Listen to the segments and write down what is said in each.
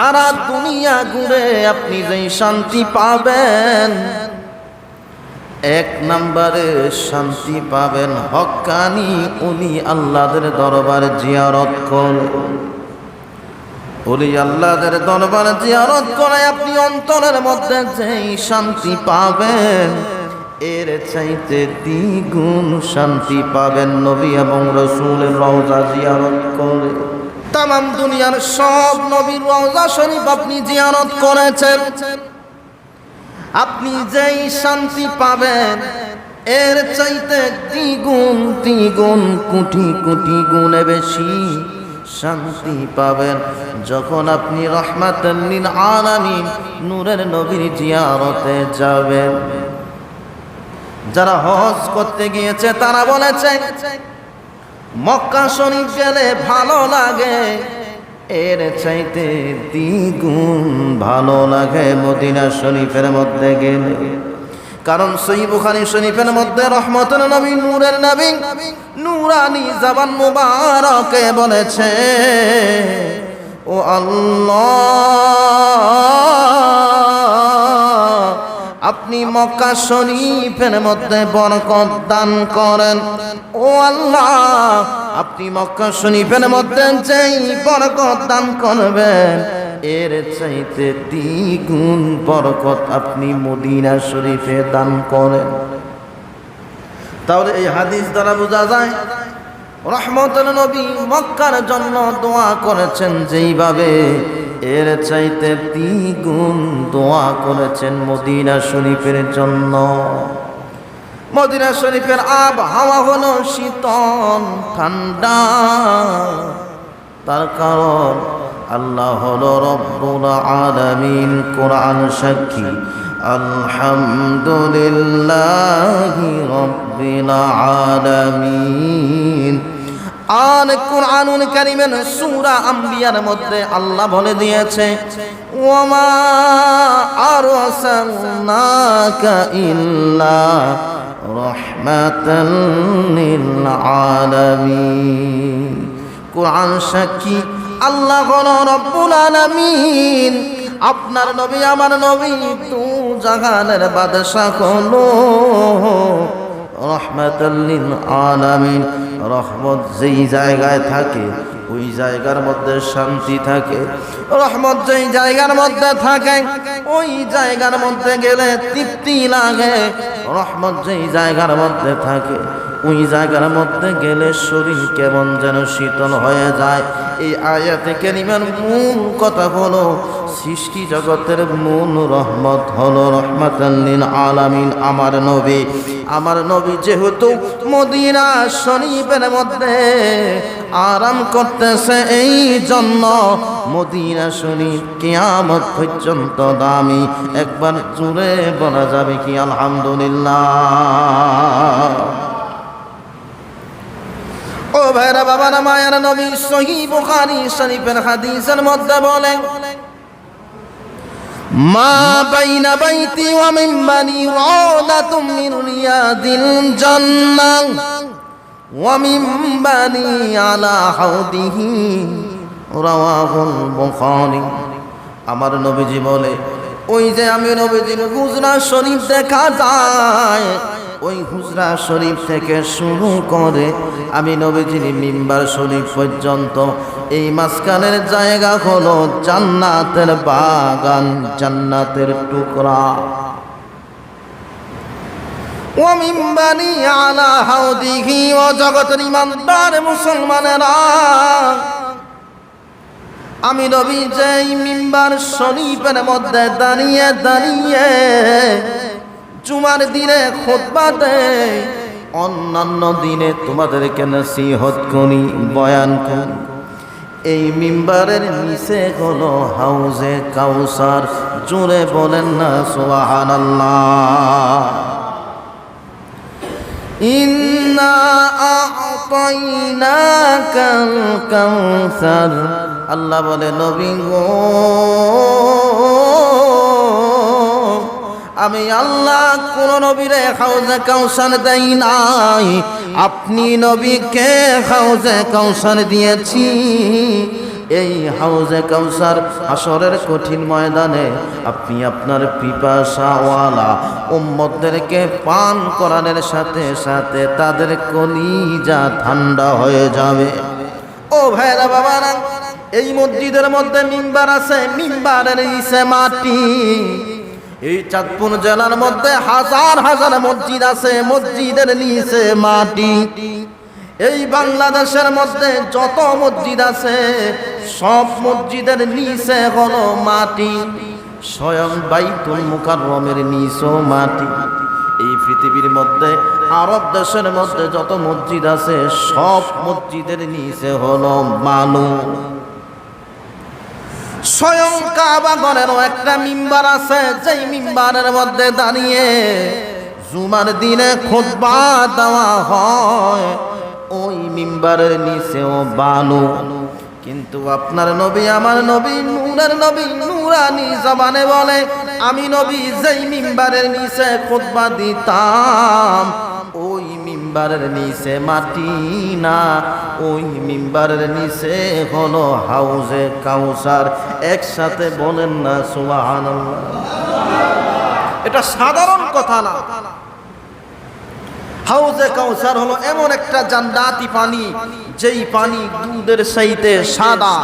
সারা দুনিয়া ঘুরে আপনি যেই শান্তি পাবেন, এক নম্বরে শান্তি পাবেন হকানি উনি আল্লাহদের দরবার জিয়ারত করে উনি আল্লাহদের দরবার জিয়ারত করে আপনি অন্তরের মধ্যে যেই শান্তি পাবেন, এর চাইতে দ্বিগুণ শান্তি পাবেন নবী এবং রসুলের রওজা জিয়ারত করে। তাম দুনিয়ার সব নবীর রওজা শরীফ আপনি জিয়ারত করেছেন। আপনি যেই শান্তি পাবেন, এর চাইতে দ্বিগুণ দ্বিগুণ কোটি কোটি গুণে বেশি শান্তি পাবেন। যখন আপনি রহমাতাল্লিন আলামিন নূরের নবীর জিয়ারতে যাবেন। যারা হজ করতে গিয়েছে, তারা বলেছে মক্কা শরীফ গেলে ভালো লাগে। এর চাইতে দ্বিগুণ ভালো লাগে মদিনা শরীফের মধ্যে গেলে। কারণ সই বুখারি শরীফের মধ্যে রহমতের নবী, নূরের নবী, নূরানি জাবান মুবারকে বলেছে, ও আল্লাহ আপনি মক্কা শরীফের মধ্যে বরকত দান করেন। ও আল্লাহ, আপনি মক্কা শরীফের মধ্যে যেই বরকত দান করবেন, এর চাইতে দ্বিগুণ বরকত আপনি মদিনা শরীফে দান করেন। তাহলে এই হাদিস দ্বারা বোঝা যায় রহমতুল নবী মক্কার জন্য দোয়া করেছেন যেইভাবে এর চাইতে দ্বিগুণ দোয়া করেছেন মদিনা শরীফের জন্য। মদিনা শরীফের আবহাওয়া হলো শীতল, ঠান্ডা। তার কারণ আল্লাহ হলো রব্বুল আলামিন কোরআন সাক্ষী, আলহামদুলিল্লাহি রব্বিল আলামিন। আর কোরআনুল কারিমের সূরা আম্বিয়ার মধ্যে আল্লাহ বলে দিয়েছে ওমা আরসালনাকা ইল্লা রাহমাতাল লিল আলামিন কোরআন সাক্ষী, আল্লাহ হলো রব্বুল আলামিন। আপনার নবী আমার নবী, তু জাহানের বাদশাহ হলো। রহমত যেই জায়গায় থাকে, ওই জায়গার মধ্যে শান্তি থাকে। রহমত যেই জায়গার মধ্যে থাকে, ওই জায়গার মধ্যে গেলে তৃপ্তি লাগে। রহমত যেই জায়গার মধ্যে থাকে ওই জায়গার মধ্যে গেলে শরীর কেমন যেন শীতল হয়ে যায়। এই আয়াতে কেরিমের মূল কথা হলো, সৃষ্টি জগতের মূল রহমত হলো রহমাতাল্লিন আলামিন আমার নবী। আমার নবী যেহেতু মদিনা শরীফের মধ্যে আরাম করতেছে এই জন্য মদিনা শরীফ কিয়ামত পর্যন্ত দামি। একবার জুড়ে বলা যাবে কি আলহামদুলিল্লাহ। ভাইরা বাবারা মায়ের, নবী সহি বুখারি শরীফের হাদিসের মধ্যে বলেন মা বাইনা বাইতি ওয়া মিম্বানি রাদাতুম মিন রিয়াদিল জান্নাহ ওয়া মিম্বানি আলা হাউদিহি। রাওয়াহুল বুখারী। আমার নবীজি বলে, ওই যে আমি নবীজির গুজরা শরীফ দেখা যায় ওই হুজরা শরীফ থেকে শুরু করে আমি নবীজির মিম্বার শরীফ পর্যন্ত, এই মাঝখানের জায়গা হলো জান্নাতের বাগান, জান্নাতের টুকরা। ও মিম্বানি আলা হাউদিহি, ও আমি নবী যেই মিম্বার শরীফের মধ্যে দাঁড়িয়ে দাঁড়িয়ে জুমার দিনে খোদবাতে অন্যান্য দিনে তোমাদেরকে নসিহত করি, বয়ান করি। এই মিম্বারের নিচে হলো হাউজে কাউসার জোরে বলেন না সোহান আল্লাহ বলে, নবী গো আমি আল্লাহ কোন নবীরে হাউজে কাউসার দেই নাই। আপনি নবীকে হাউজে কাউসার দিয়েছি। এই হাউজে কাউসার আসরের কঠিন ময়দানে আপনি আপনার পিপাসাওয়ালা উম্মতদেরকে পান করানোর সাথে সাথে তাদের কলিজা ঠান্ডা হয়ে যাবে। ও ভাইরা বাবারা, এই মসজিদের মধ্যে মিম্বার আছে, মিম্বারের নিচে মাটি। এই চাঁদপুর জেলার মধ্যে হাজার হাজার মসজিদ আছে, মসজিদের নিচে মাটি। এই বাংলাদেশের মধ্যে যত মসজিদ আছে, সব মসজিদের নিচে হলো মাটি। স্বয়ং বাইতুল মুকাররমের নিচও মাটি। এই পৃথিবীর মধ্যে, আরব দেশের মধ্যে যত মসজিদ আছে, সব মসজিদের নিচে হলো মানু স্বয়ং কাবা ঘরেরও একটা মিম্বার আছে, যেই মিম্বারের মধ্যে দাঁড়িয়ে জুমার দিনে খুতবা দেওয়া হয়। ওই মিম্বারের নিচেও বানু কিন্তু আপনার নবী, আমার নবী, নূরের নবী, নূরানি জবানে বলে, আমি নবী যেই মিম্বারের নিচে খুতবা দিতাম, ওই মিম্বারের নিচে মাটি না, ওই মিম্বারের নিচে হলো হাউজে কাউসার। একসাথে বলেন না সুবাহান এটা সাধারণ কথা না। হাউজে কাউসার হলো এমন একটা জান্নাতি পানি। যেই পানি দুধের চাইতে সাদা,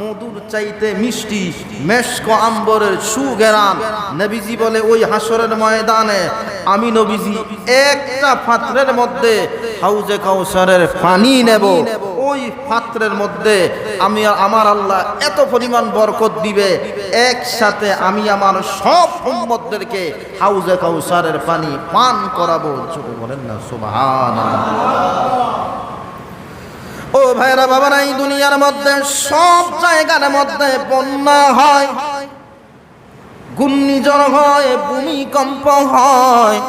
মধুর চাইতে মিষ্টি, মেশক আম্বরের সুগেরান। নবীজি বলে, ওই হাসরের ময়দানে আমি নবীজি একটা পাত্রের মধ্যে হাউজে কাউসারের পানি নেব। ওই পাত্রের মধ্যে আমি আমার আল্লাহ এত পরিমাণ বরকত দিবে, একসাথে আমি আমার সব উম্মতদেরকে হাউজে কাউসারের পানি পান করাবো। বলেন না সুবহান ও ভাইরা বাবারা, এই দুনিয়ার মধ্যে, সব জায়গার মধ্যে বন্যা হয়। ঘূর্ণিঝড় হয়, ভূমিকম্প হয়।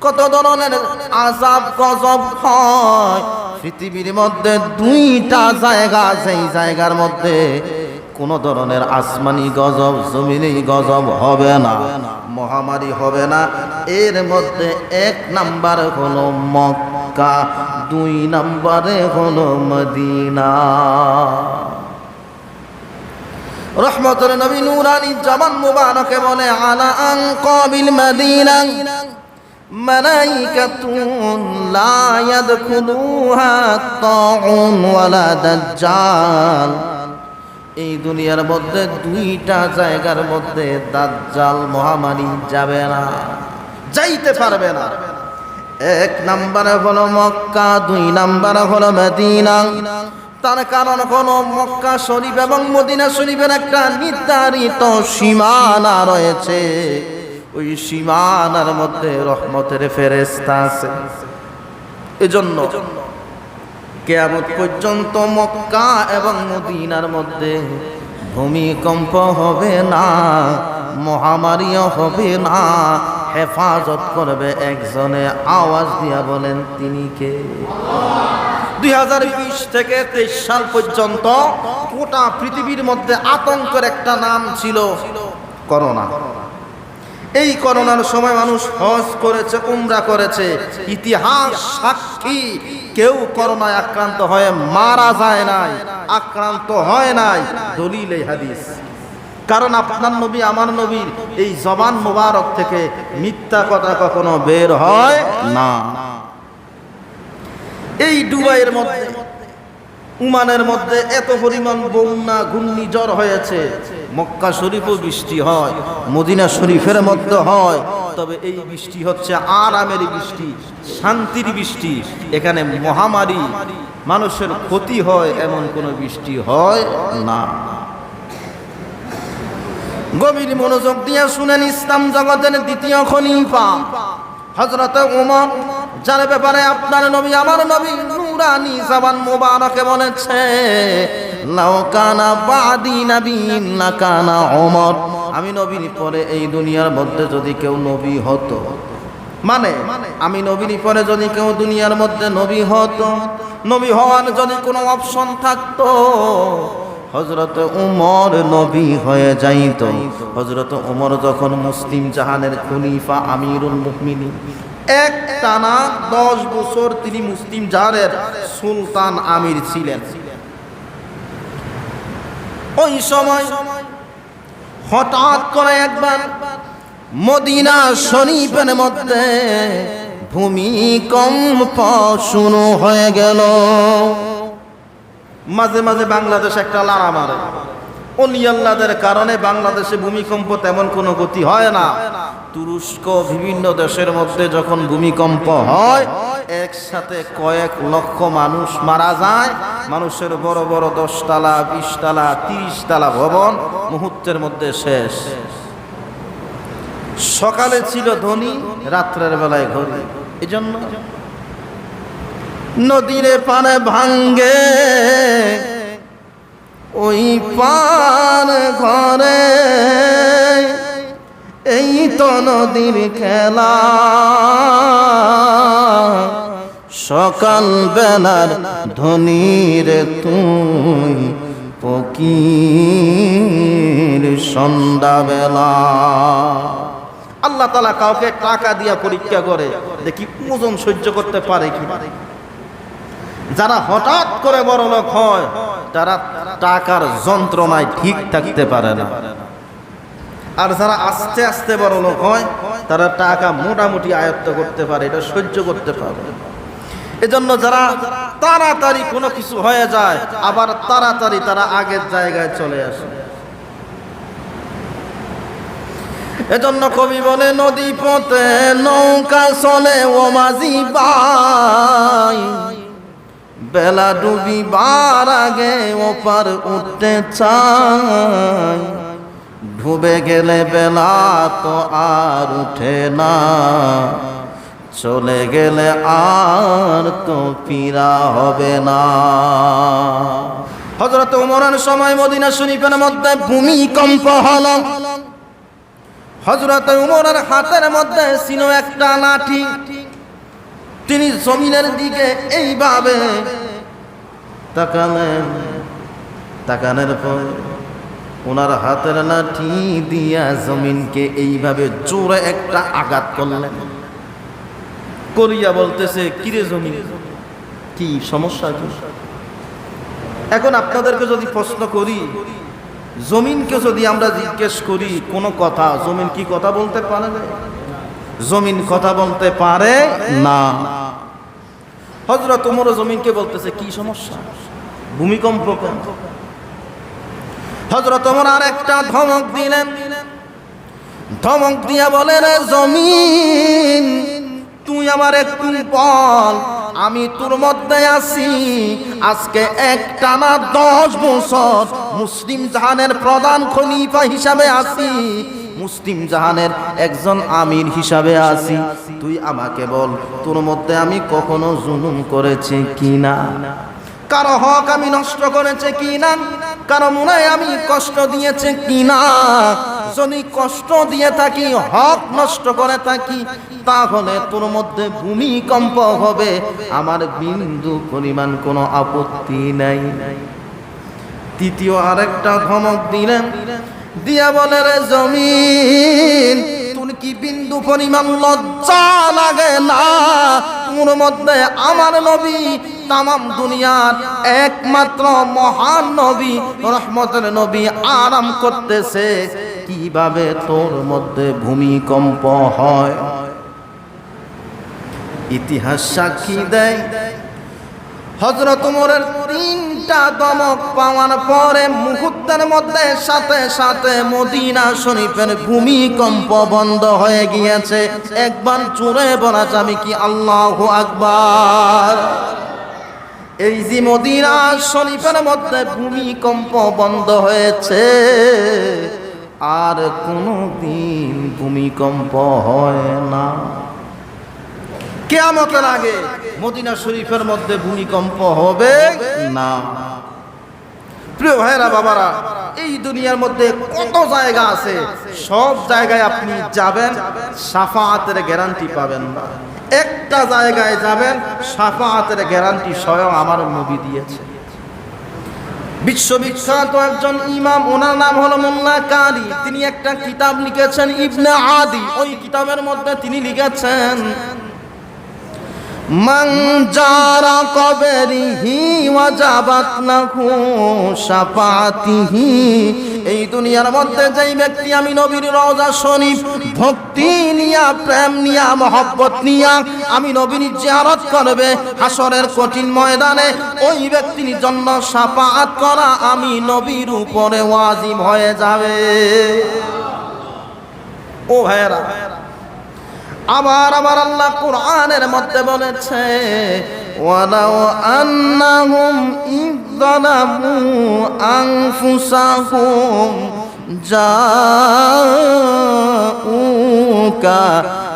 কত ধরনের আজাব, গজব হয়। পৃথিবীর মধ্যে দুইটা জায়গা সেই জায়গার মধ্যে কোনো ধরনের আসমানি গজব, জমিনি গজব হবে না, মহামারী হবে না। এর মধ্যে এক নাম্বার হলো মক্কা, দুই নাম্বারে হলো মদিনা। রহমতুল নবী নুরানি জামান মুবারকে বলে, আলা আনকাবিল মদিনা, মালাইকাতুন লা ইয়াদখুলুহা তাউন ওয়ালা দাজ্জাল। এই দুনিয়ার মধ্যে দুইটা জায়গার মধ্যে দাজ্জাল মহামারী যাবে না, যাইতে পারবে না। এক নম্বরে হলো মক্কা, দুই নম্বরে হলো মদিনা। তার কারণ হলো মক্কা শরীফ এবং মদিনা শরীফের একটা নির্ধারিত সীমানা রয়েছে। ওই সীমানার মধ্যে রহমতের ফেরেস্তা আছে। এজন্য কেয়ামত পর্যন্ত মক্কা এবং মদিনার মধ্যে ভূমিকম্প হবে না, মহামারীও হবে না। হেফাজত করবে একজনে, আওয়াজ দিয়া বলেন, তিনি কে? দুই হাজার বিশ থেকে তেইশ সাল পর্যন্ত গোটা পৃথিবীর মধ্যে আতঙ্কের একটা নাম ছিল করোনা। এই করোনার সময় মানুষ হজ করেছে, উমরা করেছে। ইতিহাস সাক্ষী, কেউ করোনায় আক্রান্ত হয়ে মারা যায় নাই, আক্রান্ত হয় নাই, দলিল এই হাদিস। কারণ আপনার নবী, আমার নবীর এই জবান মোবারক থেকে মিথ্যা কথা কখনো বের হয় না। এই ডুবাইয়ের মধ্যে উমানের মধ্যে এত পরিমাণ বন্যা ঘূর্ণিঝড় হয়েছে। মক্কা শরীফও বৃষ্টি হয়, মদিনা শরীফের মধ্যে হয়। তবে এই বৃষ্টি হচ্ছে আরামের বৃষ্টি, শান্তির বৃষ্টি। এখানে মহামারী, মানুষের ক্ষতি হয় এমন কোনো বৃষ্টি হয় না। গভীর মনোযোগ দিয়ে শুনেন ইসলাম জগতের দ্বিতীয় খলিফা হজরত উমর, যার ব্যাপারে আপনার নবী, আমার নবী নুরানি জাবান মুবারকে বলেছে লাউকানা নবীন আমি নবীর পরে এই দুনিয়ার মধ্যে যদি কেউ নবী হতো মানে আমি নবীর পরে যদি কেউ দুনিয়ার মধ্যে নবী হতো, নবী হওয়ার যদি কোনো অপশন থাকতো হজরত উমর নবী হয়ে যাইত। হজরত উমর যখন মুসলিম জাহানের খলিফা আমিরুল মুকমিনী এক টানা দশ বছর তিনি মুসলিম জাহানের সুলতান আমির ছিলেন। ওই সময় হঠাৎ করে একবার মদিনা শরীফের মধ্যে ভূমিকম্প শুরু হয়ে গেল। মাঝে মাঝে বাংলাদেশ একটা লাড়া মারে। অলি আল্লাদের কারণে বাংলাদেশে ভূমিকম্প তেমন কোনো গতি হয় না। তুরস্ক বিভিন্ন দেশের মধ্যে যখন ভূমিকম্প হয়, একসাথে কয়েক লক্ষ মানুষ মারা যায়। মানুষের বড় বড় দশতলা, বিশতলা, তিরিশতলা ভবন মুহূর্তের মধ্যে শেষ। সকালে ছিল ধনী, রাত্রের বেলায় ঘড়ি। এই জন্য নদীরে পানে ভাঙ্গে ওই পান ঘরে। এই তো নদীর খেলা। সকাল বেলার ধনীর তুই ফকির সন্ধ্যাবেলা। আল্লাহ তালা কাউকে টাকা দিয়া পরীক্ষা করে, দেখি ওজন সহ্য করতে পারে কি যারা হঠাৎ করে বড় লোক হয় তারা টাকার যন্ত্রণায় ঠিক থাকতে পারে না। আর যারা আস্তে আস্তে বড় লোক হয়, তারা টাকা মোটামুটি আয়ত্ত করতে পারে, এটা সহ্য করতে পারে এজন্য যারা তাড়াতাড়ি কোনো কিছু হয়ে যায়, আবার তাড়াতাড়ি তারা আগের জায়গায় চলে আসে। এজন্য কবি বলে নদী পথে নৌকা চলে ও মাঝি বাই। বেলা ডুবিবার আগে ওপার উঠতে চাই। ডুবে গেলে বেলা তো আর উঠে না। চলে গেলে আর তো পীড়া হবে না। হজরত উমরের সময় মদিনা শরীফের মধ্যে ভূমিকম্প হলো। হজরত উমরের হাতের মধ্যে ছিল একটা লাঠি। তিনি জমিনের দিকে এইভাবে তাকালেন। তাকানের পর ওনার হাতের লাঠি দিয়া জমিনকে এইভাবে জোরে একটা আঘাত করলেন। করিয়া বলতেছে, কিরে জমিন? কি সমস্যা কি? এখন আপনাদেরকে যদি প্রশ্ন করি, জমিনকে যদি আমরা জিজ্ঞেস করি, কোনো কথা, জমিন কি কথা বলতে পারে? জমিন কথা বলতে পারে না। হজরত উমর জমিনকে বলতেছে, কি সমস্যা? ভূমিকম্প কেন? হজরত উমর আর একটা ধমক দিলেন। ধমক দিয়া বলে, রে জমিন, তুই আমার একটু বল আমি তোর মধ্যে আছি। আজকে এক টানা দশ বছর মুসলিম জাহানের প্রধান খলিফা হিসাবে আছি। মুসলিম জাহানের একজন আমির হিসাবে আছি। তুই আমাকে বল, তোর মধ্যে আমি কখনো জুলুম করেছি কিনা? কারও হক আমি নষ্ট করেছে কিনা? কারও মনে আমি কষ্ট দিয়েছে কিনা? যদি কষ্ট দিয়ে থাকি, হক নষ্ট করে থাকি, তাহলে তোর মধ্যে ভূমিকম্প হবে। আমার বিন্দু পরিমাণ কোনো আপত্তি নাই। তৃতীয় আরেকটা ধমক দিলেন দিয়া বলে রে জমিন। তোর কি বিন্দু পরিমাণ লজ্জা লাগে? না। তোর মধ্যে আমার নবী তামাম দুনিয়ার একমাত্র মহান নবী, রহমতের নবী আরাম করতেছে। কীভাবে তোর মধ্যে ভূমিকম্প হয়? ইতিহাস সাক্ষী দেয় হজরত উমরের তিনটা দমক পাওয়ার পরে মুহূর্তের মধ্যে সাথে সাথে মদিনা শরীফের ভূমিকম্প বন্ধ হয়ে গিয়েছে। একবার জোরে বলা যাবে কি আল্লাহ আকবার। এই যে মদিনা শরীফের মধ্যে ভূমিকম্প বন্ধ হয়েছে, আর কোনো দিন ভূমিকম্প হয় না। কেয়ামতের আগে মদিনা শরীফের মধ্যে ভূমিকম্প হবে না। প্রিয় ভাইরা বাবারা, এই দুনিয়ার মধ্যে কত জায়গা আছে, সব জায়গায় আপনি যাবেন সাফাতের গ্যারান্টি পাবেন না। একটা জায়গায় যাবেন সাফাতের গ্যারান্টি স্বয়ং আমার নবী দিয়েছে। বিশ্ববিখ্যাত একজন ইমাম, ওনার নাম হলো মোল্লা কারি। তিনি একটা কিতাব লিখেছেন, ইবনে আদি। ওই কিতাবের মধ্যে তিনি লিখেছেন মাংজারা কবেরিহি ওয়াজাবাত নাহু সাফাতিহি এই দুনিয়ার মধ্যে যেই ব্যক্তি আমি নবীর রওজা শরীফ, ভক্তি নিয়া, প্রেম নিয়া, মহব্বত নিয়া আমি নবীর জিয়ারত করবে হাসরের কঠিন ময়দানে, ওই ব্যক্তির জন্য সাফাত করা আমি নবীর উপরে ওয়াজিব হয়ে যাবে। ও ভাইরা আবার আবার আল্লাহ কোরআনের মধ্যে বলেছে ওয়ালাউ আন্নাহুম ইযলামু আনফুসাহুম জাউকা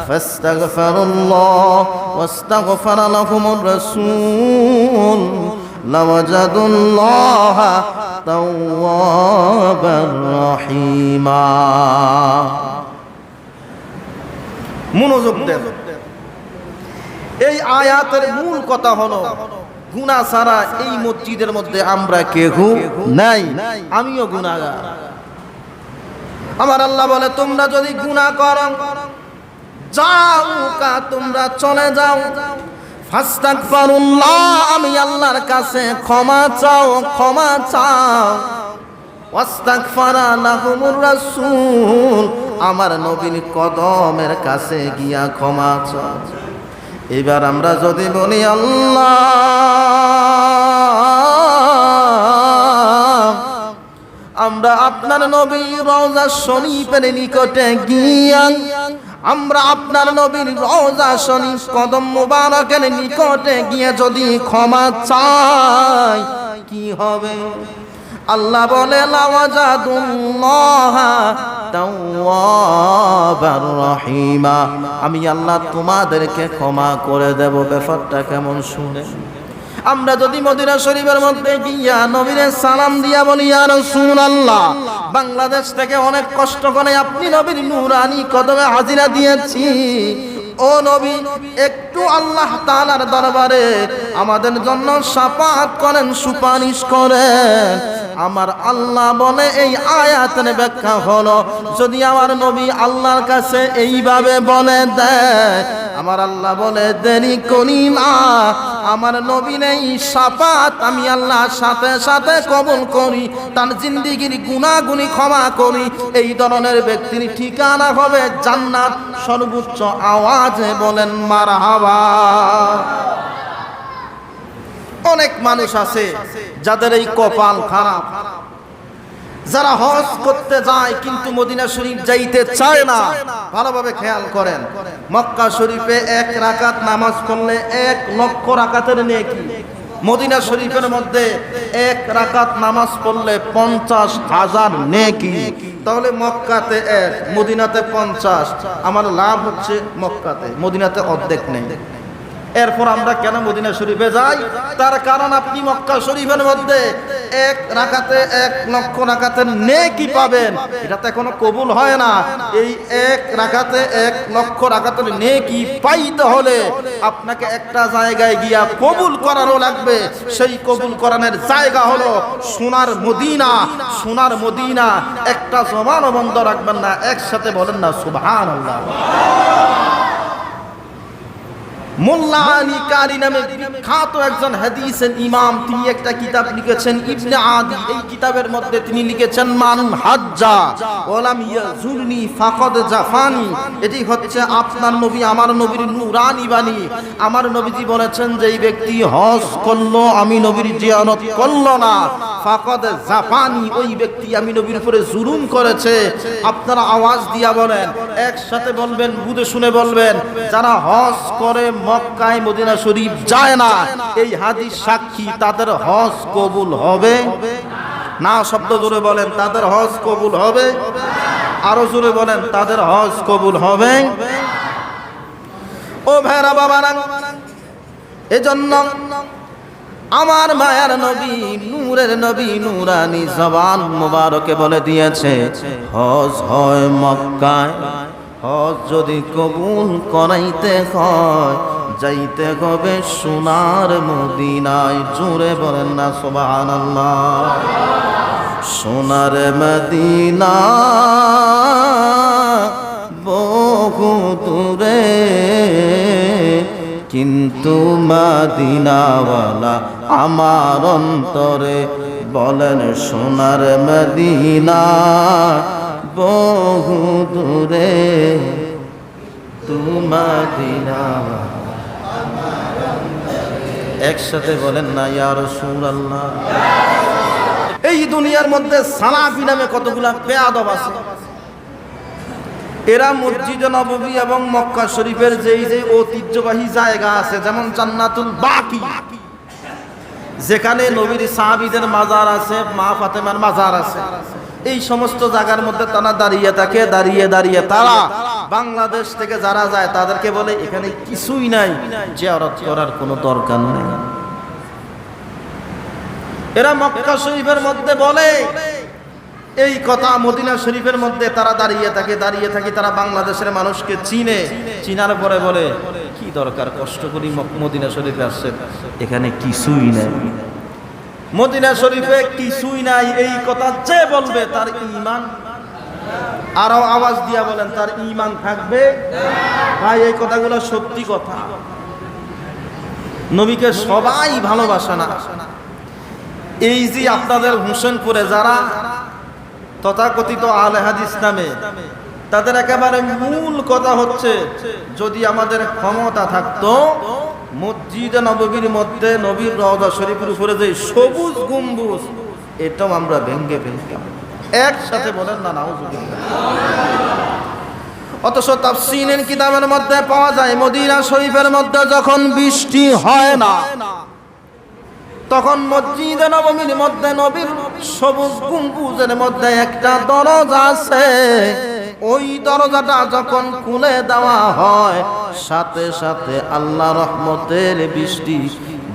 فاستغفروا الله واستغفر لهم الرسول لوجدوا الله توابا رحيما মনোযোগ দেন। এই আয়াতের মূল কথা হলো, গুনাহ ছাড়া এই মসজিদের মধ্যে আমরা কেহ নাই। আমিও গুনাহগার। আমার আল্লাহ বলে, তোমরা যদি গুনাহ করো, যাও কা, তোমরা চলে যাও। ফাস্তাগফিরুল্লাহ, আমি আল্লাহর কাছে ক্ষমা চাও ক্ষমা চাও। আমার নবীর কদমের কাছে গিয়া ক্ষমা এবার আমরা যদি বলি, আল্লাহ! আমরা আপনার নবী রওজা শরীফের নিকটে গিয়া, আমরা আপনার নবীর রওজা শরীফ, কদম মুবারকের নিকটে গিয়ে যদি ক্ষমা চাই, কি হবে? আল্লাহ বলে রহিমা। আমি আল্লাহ তোমাদেরকে ক্ষমা করে দেব, ব্যাপারটা কেমন শুনে। আমরা যদি মদিনা শরীফের মধ্যে গিয়া নবীরে সালাম দিয়া বলি আর আল্লাহ বাংলাদেশ থেকে অনেক কষ্ট করে আপনি নবীর নুরানি কদমে হাজিরা দিয়েছি। ও নবী, একটু আল্লাহ তাআলার দরবারে আমাদের জন্য সাপাত করেন, সুপারিশ করেন। আমার আল্লাহ বলে, এই আয়াতের ব্যাখ্যা হলো, যদি আমার নবী আল্লাহর কাছে এইভাবে বলে দেয়, আমার আল্লাহ বলে, দেরি করি না, আমার নবী নেই সাপাত আমি আল্লাহর সাথে সাথে কবুল করি, তার জিন্দিগির গুণাগুনি ক্ষমা করি, এই ধরনের ব্যক্তির ঠিকানা হবে জান্নাত, সর্বোচ্চ আওয়াজে। বলেন, মারহাবা। অনেক মানুষ আছে যাদের এই কপাল খারাপ। যারা হজ করতে যায় কিন্তু মদিনা শরীফ যাইতে চায় না, ভালোভাবে খেয়াল করেন, মক্কা শরীফে এক রাকাত নামাজ করলে এক লক্ষ রাকাতের নেকি। মদিনা শরীফের মধ্যে এক রাকাত নামাজ পড়লে পঞ্চাশ হাজার নেকি। তাহলে মক্কাতে এক, মদিনাতে পঞ্চাশ। আমার লাভ হচ্ছে মক্কাতে, মদিনাতে অর্ধেক নেই। এরপর আমরা কেন মদিনা শরীফে যাই? তার কারণ আপনি মক্কা শরীফের মধ্যে এক রাখাতে এক লক্ষ রাখাতে নেকি পাবেন। এটাতে কোনো কবুল হয় না। এই এক রাখাতে এক লক্ষ রাখাতে নেকি পাইতে হলে আপনাকে একটা জায়গায় গিয়া কবুল করারও লাগবে। সেই কবুল করানোর জায়গা হলো সোনার মদিনা। সোনার মদিনা একটা জমানও বন্ধ রাখবেন না, একসাথে বলেন না সুবহান আল্লাহ মোল্লা আলী কারি নামে বিখ্যাত একজন হাদিসের ইমাম, তিনি একটা কিতাব লিখেছেন, ইবনে আদি। এই কিতাবের মধ্যে তিনি লিখেছেন, মান হাজ্জা ওলাম ইয়াজুরনি ফাকাদ জাফানি। এটি হচ্ছে আপনার নবী, আমার নবীর নূরানি বাণী। আমার নবীজি বলেছেন যে এই ব্যক্তি হজ করল, আমি নবীর জিয়ারত করল না। ফাকাদ জাফানি, ওই ব্যক্তি আমি নবীর উপরে জুলুম করেছে। আপনারা আওয়াজ দিয়া বলেন, একসাথে বলবেন, বুঝে শুনে বলবেন, যারা হজ করে মক্কায় মদিনা শরীফ যায় না। এই হাদিস সাক্ষী তাদের হজ কবুল হবে। না শব্দ জোরে বলেন, তাদের হজ কবুল হবে। আরও জোরে বলেন, তাদের হজ কবুল হবে। ও ভেড়া বাবারা, এজন্য আমার মায়ার নবী, নূরের নবী, নূরানি জবান মুবারকে বলে দিয়েছে, হজ হয় মক্কায়। হজ যদি কবুল করাইতে হয়, যাইতে হবে সোনার মদিনায়। জুড়ে বলেন না সোবাহান সোনার মদিনা বহু দূরে, কিন্তু মাদিনাওয়ালা আমার অন্তরে বলেন, সোনার মদিনা বহু দূরে তুমাদিনা। একসাথে বলেন না ইয়ার আল্লাহ এই দুনিয়ার মধ্যে সালাফি নামে কতগুলা বেয়াদব আছে? এরা মসজিদ নববী এবং মক্কা শরীফের যেই যে ঐতিহ্যবাহী জায়গা আছে, যেমন জান্নাতুল বাকি। যেখানে নবীর সাহাবীদের মাজার আছে, মা ফাতেমার মাজার আছে। এই সমস্ত জায়গার মধ্যে তারা দাঁড়িয়ে থাকে, দাঁড়িয়ে দাঁড়িয়ে তারা বাংলাদেশ থেকে যারা যায় তাদেরকে বলে, এখানে কিছুই নাই, জিয়ারত করার কোনো দরকার নেই। এরা মক্কা শরীফের মধ্যে বলে, এই কথা মদিনা শরীফের মধ্যে তারা দাঁড়িয়ে থাকে দাঁড়িয়ে থাকে, তারা বাংলাদেশের মানুষকে চিনে। চিনার পরে বলে, কি দরকার? কষ্ট করি মদিনা শরীফে আসছে এখানে কিছুই নাই। মদিনা শরীফে কিছুই নাই, এই কথা যে বলবে তার ইমান। আরও আওয়াজ দিয়া বলেন, তার ইমান থাকবে? ভাই, এই কথাগুলো সত্যি কথা। নবীকে সবাই ভালোবাসে না। এই যে আপনাদের হোসেনপুরে যারা তথাকথিত আলে হাদিস নামে, তাদের একেবারে মূল কথা হচ্ছে, যদি আমাদের ক্ষমতা থাকতো মসজিদে নববীর মধ্যে নবীর রওজা শরীফের উপরে যে সবুজ গম্বুজ, এটাও আমরা ভেঙ্গে ফেলতাম। একসাথে বলেন না, নাউজুবিল্লাহ। অথচ তাফসিনের কিতাবের মধ্যে পাওয়া যায়, মদিনা শরীফের মধ্যে যখন বৃষ্টি হয় না, তখন মসজিদে নবমীর মধ্যে নবীর সবুজ গম্বুজের মধ্যে একটা দরজা আছে। ওই দরজাটা যখন খুলে দেওয়া হয়, সাথে সাথে আল্লাহ রহমতের বৃষ্টি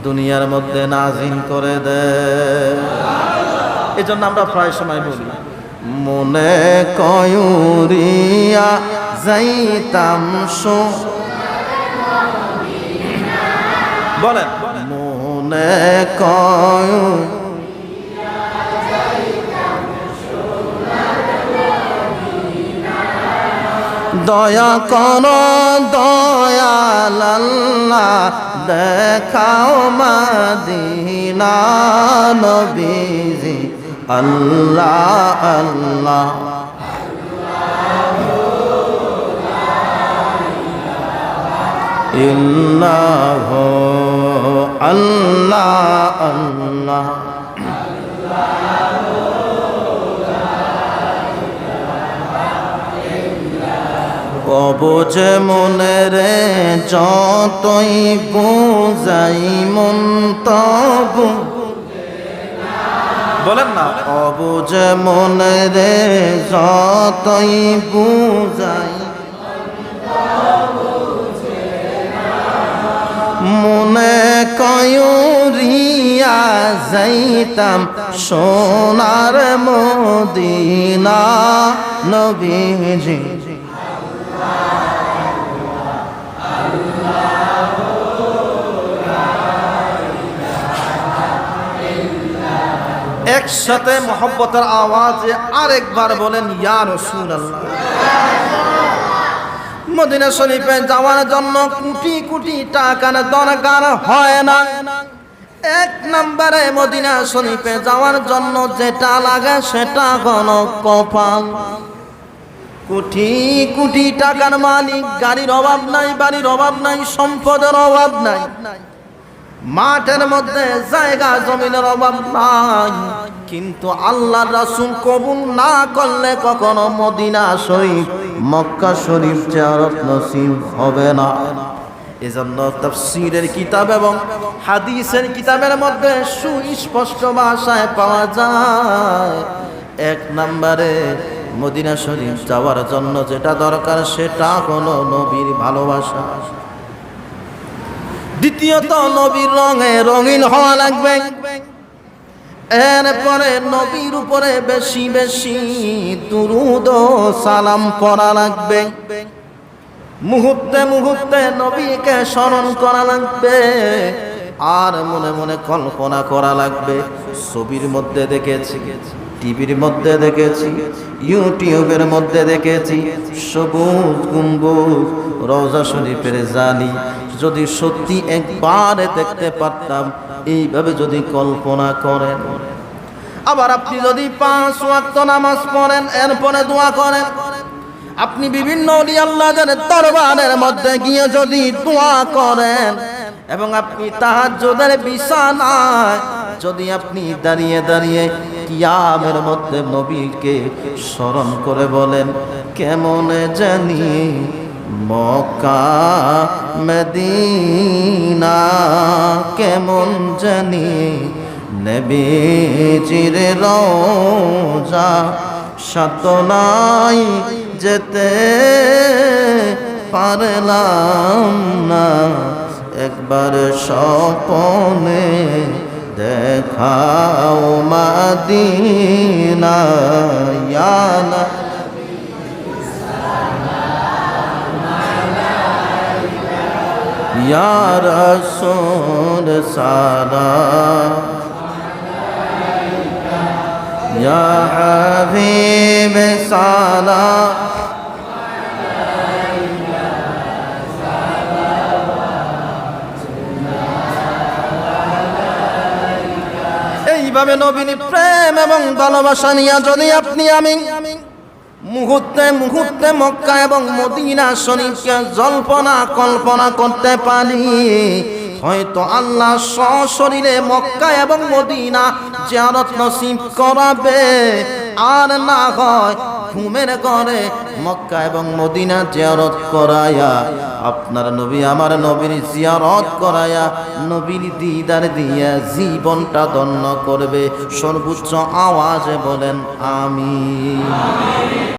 দুনিয়ার মধ্যে নাজিল করে দেয়। এই জন্য আমরা প্রায় সময় বলি, মনে কয়ুরিয়া যাইতাম সো। বলেন, মনে কয় দয়া কর দয়াল্লা দেখাও মাদিনা নবীজি। আল্লাহ আল্লাহ। ইল্লাহ আল্লাহ আল্লাহ। অবুঝে মনে রে যতই বুঝাই মন তবু। বলেন না। অবুঝে মনে রে যতই বুঝাই মনে কয়ুরিয়া যাইতাম সোনার মদিনা নবীজি। একসাথে মোহব্বতের আওয়াজে আরেকবার বলেন, ইয়া রাসূলুল্লাহ। মদিনা শরীফে যাওয়ার জন্য কোটি কোটি টাকার দরকার হয় না। এক নম্বরে মদিনা শরীফে যাওয়ার জন্য যেটা লাগে সেটা হলো কপাল। কোটি কোটি টাকার মালিক, গাড়ির অভাব নাই, বাড়ির অভাব নাই, সম্পদের অভাব নাই। মাঠের মধ্যে জায়গা, জমিনের অভাব নাই। কিন্তু আল্লাহ রাসূল কবুল না করলে কখনো মদিনা শরীফ, মক্কা শরীফ জিয়ারত নসিব হবে না। এজন্য তাফসীরের কিতাব এবং হাদিসের কিতাবের মধ্যে সুস্পষ্ট ভাষায় পাওয়া যায়। এক নম্বরে মদিনা শরীফ যাওয়ার জন্য যেটা দরকার সেটা হলো নবীর ভালোবাসা। দ্বিতীয়ত, নবীর রঙে রঙিন হওয়া লাগবে। এরপরে নবীর উপরে বেশি বেশি দুরুদ সালাম পড়া লাগবে। মুহূর্তে মুহূর্তে নবীকে স্মরণ করা লাগবে। আর মনে মনে কল্পনা করা লাগবে। ছবির মধ্যে দেখেছি। টিভির মধ্যে দেখেছি, ইউটিউবের মধ্যে দেখেছি, সবুজ গুম্বুজ, রওজা শরীফের জালি। যদি সত্যি একবারে দেখতে পারতাম, এইভাবে যদি কল্পনা করেন। আবার আপনি যদি পাঁচ ওয়াক্ত নামাজ পড়েন, এরপরে দোয়া করেন। আপনি বিভিন্ন আল্লাহদের দরবারের মধ্যে গিয়ে যদি দোয়া করেন, এবং আপনি তাহার বিছানায় যদি আপনি দাঁড়িয়ে দাঁড়িয়ে কিয়ামের মধ্যে নবীকে স্মরণ করে বলেন, কেমন জানি মক্কা, মদিনা, কেমন জানি নবীজির রোজা সাত নাই যেতে পারলাম না। একবার স্বপনে দেখাও মদিনা ইয়ার সোর সারা ইয়া হাবিব সারা এইভাবে নবীন প্রেম এবং ভালোবাসা নিয়ে যদি আপনি আমি মুহূর্তে মুহূর্তে মক্কা এবং মদিনা শরীফকে জল্পনা কল্পনা করতে পারি, হয়তো আল্লাহ সশরীরে মক্কা এবং মদিনা জিয়ারত নসিব করাবে। আর না হয় ঘুমের ঘরে মক্কা এবং মদিনা জিয়ারত করায়া, আপনার নবী আমার নবীর জিয়ারত করায়া, নবীর দিদার দিয়া জীবনটা ধন্য করবে। সর্বোচ্চ আওয়াজে বলেন আমি